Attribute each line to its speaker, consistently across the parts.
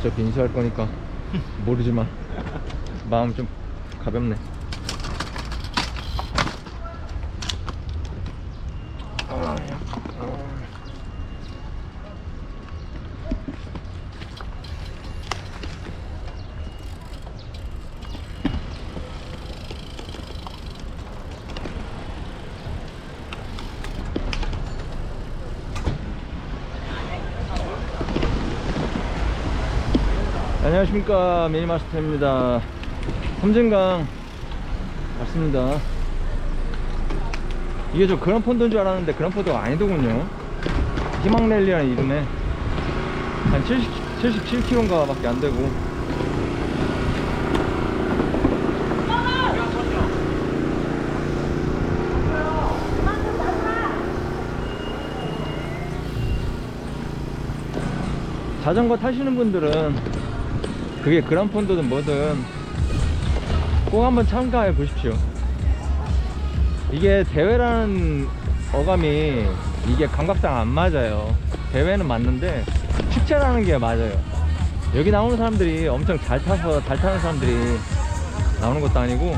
Speaker 1: 어차피 인사할 거니까 모르지만 마음 좀 가볍네. 아, 야. 아. 안녕하십니까 미니마스터입니다. 섬진강 왔습니다. 이게 저 그란폰도인 줄 알았는데 그란폰도가 아니더군요. 희망랠리라는 이름에 한 70, 77km인가 밖에 안 되고. 자전거 타시는 분들은 그게 그란폰도든 뭐든 꼭 한번 참가해 보십시오. 이게 대회라는 어감이 이게 감각상 안 맞아요. 대회는 맞는데 축제라는 게 맞아요. 여기 나오는 사람들이 엄청 잘 타서 잘 타는 사람들이 나오는 것도 아니고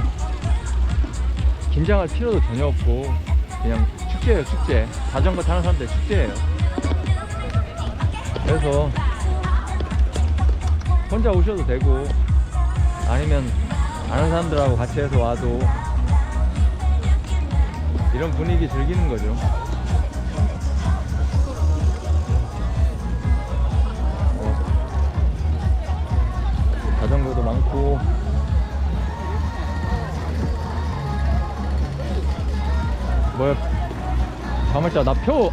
Speaker 1: 긴장할 필요도 전혀 없고 그냥 축제예요 축제. 자전거 타는 사람들 축제예요. 그래서 혼자 오셔도 되고 아니면 아는 사람들하고 같이 해서 와도 이런 분위기 즐기는 거죠. 어, 자전거도 많고. 뭐야? 자물자 나표